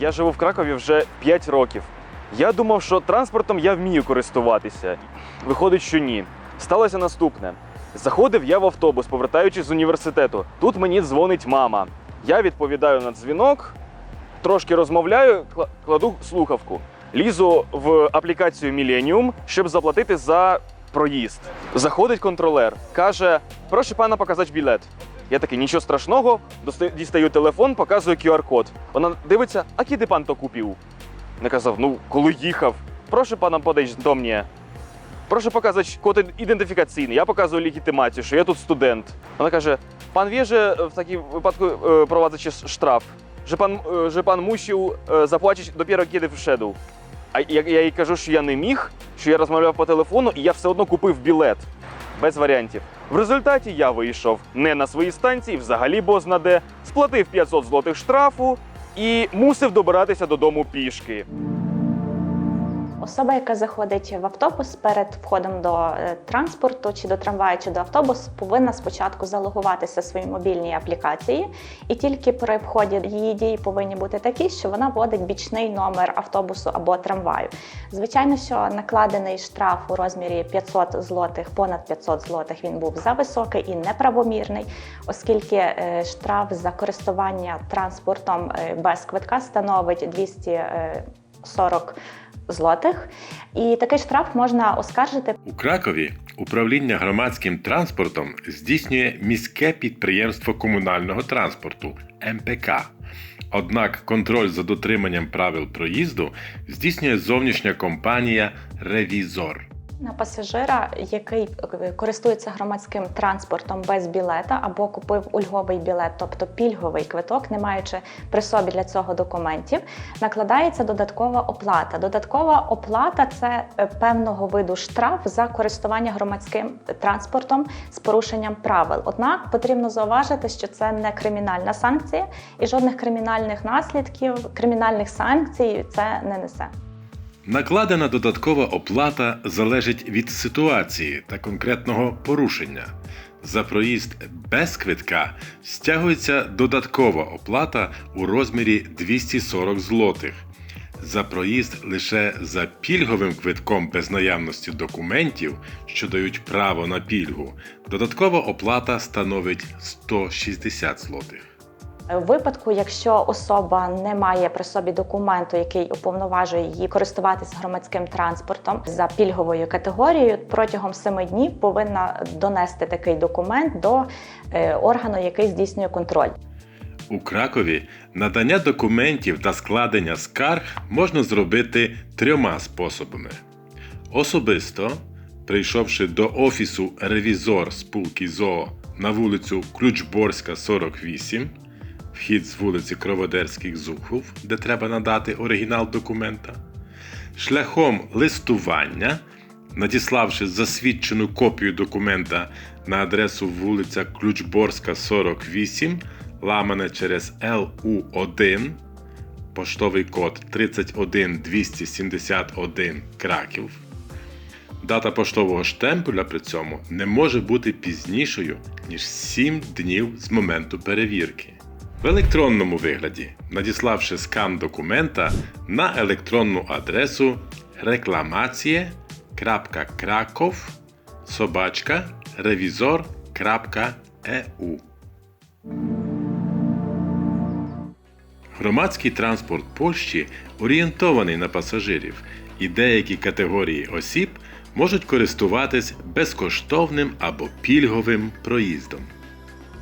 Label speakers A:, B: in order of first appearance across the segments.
A: Я живу в Кракові вже 5 років. Я думав, що транспортом я вмію користуватися. Виходить, що ні. Сталося наступне: заходив я в автобус, повертаючись з університету. Тут мені дзвонить мама. Я відповідаю на дзвінок, трошки розмовляю, кладу слухавку. Лізу в аплікацію Millennium, щоб заплатити за проїзд. Заходить контролер, каже: прошу пана показати білет. Я такий, нічого страшного, дістаю телефон, показую QR-код. Вона дивиться, а куди пан то купив? Я казав, ну, коли їхав. Прошу пана подати до мені. Прошу показати код ідентифікаційний. Я показую легітимацію, що я тут студент. Вона каже: пан віже в такій випадку е, провадить штраф. Że pan, е, że pan musiał е, заплатити dopiero kiedy wszedł. А я, я їй кажу, що я не міг, що я розмовляв по телефону, і я все одно купив білет. Без варіантів. В результаті я вийшов не на своїй станції, взагалі бозна де, сплатив 500 злотих штрафу і мусив добиратися додому пішки.
B: Особа, яка заходить в автобус перед входом до е, транспорту, чи до трамваю, чи до автобусу, повинна спочатку залогуватися в своїй мобільній аплікації, і тільки при вході її дії повинні бути такі, що вона вводить бічний номер автобусу або трамваю. Звичайно, що накладений штраф у розмірі 500 злотих, понад 500 злотих, він був зависокий і неправомірний, оскільки е, штраф за користування транспортом е, без квитка становить 240 злотих. І такий штраф можна оскаржити
C: У Кракові управління громадським транспортом здійснює міське підприємство комунального транспорту МПК. Однак контроль за дотриманням правил проїзду здійснює зовнішня компанія Ревізор.
B: На пасажира, який е, користується громадським транспортом без білета або купив ульговий білет, тобто пільговий квиток, не маючи при собі для цього документів, накладається додаткова оплата. Додаткова оплата це е, певного виду штраф за користування громадським транспортом з порушенням правил. Однак потрібно зауважити, що це не кримінальна санкція і жодних кримінальних наслідків, кримінальних санкцій це не несе.
C: Накладена додаткова оплата залежить від ситуації та конкретного порушення. За проїзд без квитка стягується додаткова оплата у розмірі 240 злотих. За проїзд лише за пільговим квитком без наявності документів, що дають право на пільгу, додаткова оплата становить 160 злотих.
B: У випадку, якщо особа не має при собі документу, який уповноважує її користуватися громадським транспортом за пільговою категорією, протягом семи днів повинна донести такий документ до е, органу, який здійснює контроль.
C: У Кракові надання документів та складення скарг можна зробити трьома способами. Особисто, прийшовши до офісу ревізор спілки ЗОО на вулицю Ключборська, 48, вхід з вулиці Кроводерських Зухов, де треба надати оригінал документа, шляхом листування, надіславши засвідчену копію документа на адресу вулиця Ключборська, 48, ламане через ЛУ1, поштовий код 31271 Краків. Дата поштового штемпеля при цьому не може бути пізнішою, ніж 7 днів з моменту перевірки. В електронному вигляді, надіславши скан документа на електронну адресу reklamacje.krakow собачка Громадський транспорт Польщі орієнтований на пасажирів, і деякі категорії осіб можуть користуватись безкоштовним або пільговим проїздом.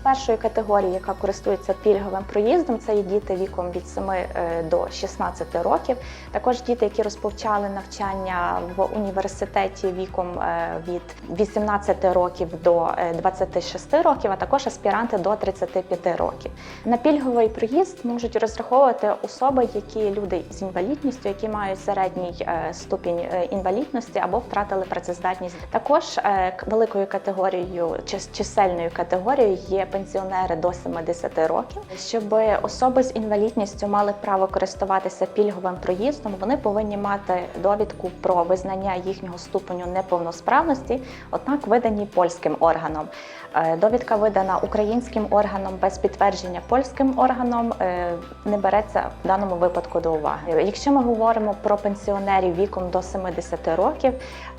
B: Першої категорії, яка користується пільговим проїздом, це є діти віком від 7 е, до 16 років. Також діти, які розпочали навчання в університеті віком е, від 18 років до е, 26 років, а також аспіранти до 35 років. На пільговий проїзд можуть розраховувати особи, які люди з інвалідністю, які мають середній е, ступінь е, інвалідності або втратили працездатність. Також е, великою категорією, чис- чисельною категорією є пенсіонери до 70 років. Щоб особи з інвалідністю мали право користуватися пільговим проїздом, вони повинні мати довідку про визнання їхнього ступеню неповносправності, однак видані польським органом. Е, Довідка видана українським органом без підтвердження польським органом е, не береться в даному випадку до уваги. Якщо ми говоримо про пенсіонерів віком до 70 років,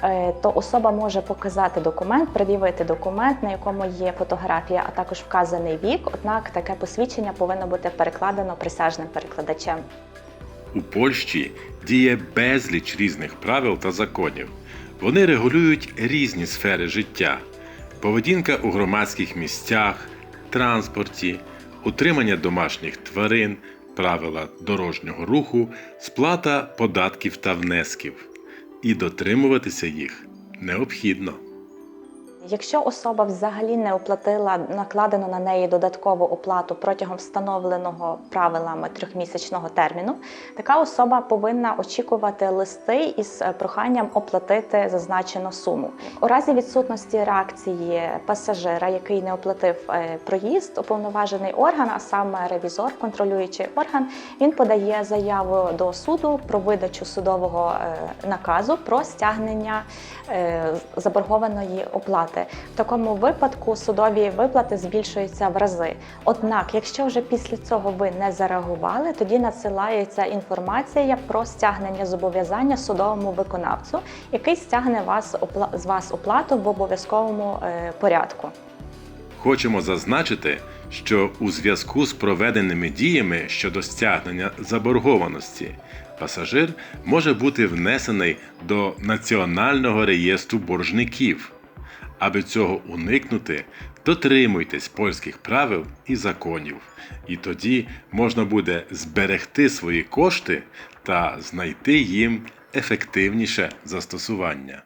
B: е, то особа може показати документ, пред'явити документ, на якому є фотографія, а також вказаний вік. Однак таке посвідчення повинно бути перекладено присяжним перекладачем.
C: У Польщі діє безліч різних правил та законів. Вони регулюють різні сфери життя: поведінка у громадських місцях, транспорті, утримання домашніх тварин, правила дорожнього руху, сплата податків та внесків. І дотримуватися їх необхідно.
B: Якщо особа взагалі не оплатила накладену на неї додаткову оплату протягом встановленого правилами трьохмісячного терміну, така особа повинна очікувати листи із е, проханням оплатити зазначену суму. У разі відсутності реакції пасажира, який не оплатив е, проїзд, уповноважений орган, а саме ревізор, контролюючий орган, він подає заяву до суду про видачу судового е, наказу про стягнення заборгованої оплати. В такому випадку судові виплати збільшуються в рази. Однак, якщо вже після цього ви не зареагували, тоді надсилається інформація про стягнення зобов'язання судовому виконавцю, який стягне вас з вас оплату в обов'язковому е, порядку.
C: Хочемо зазначити, що у зв'язку з проведеними діями щодо стягнення заборгованості пасажир може бути внесений до Національного реєстру боржників. Аби цього уникнути, дотримуйтесь польських правил і законів, і тоді можна буде зберегти свої кошти та знайти їм ефективніше застосування.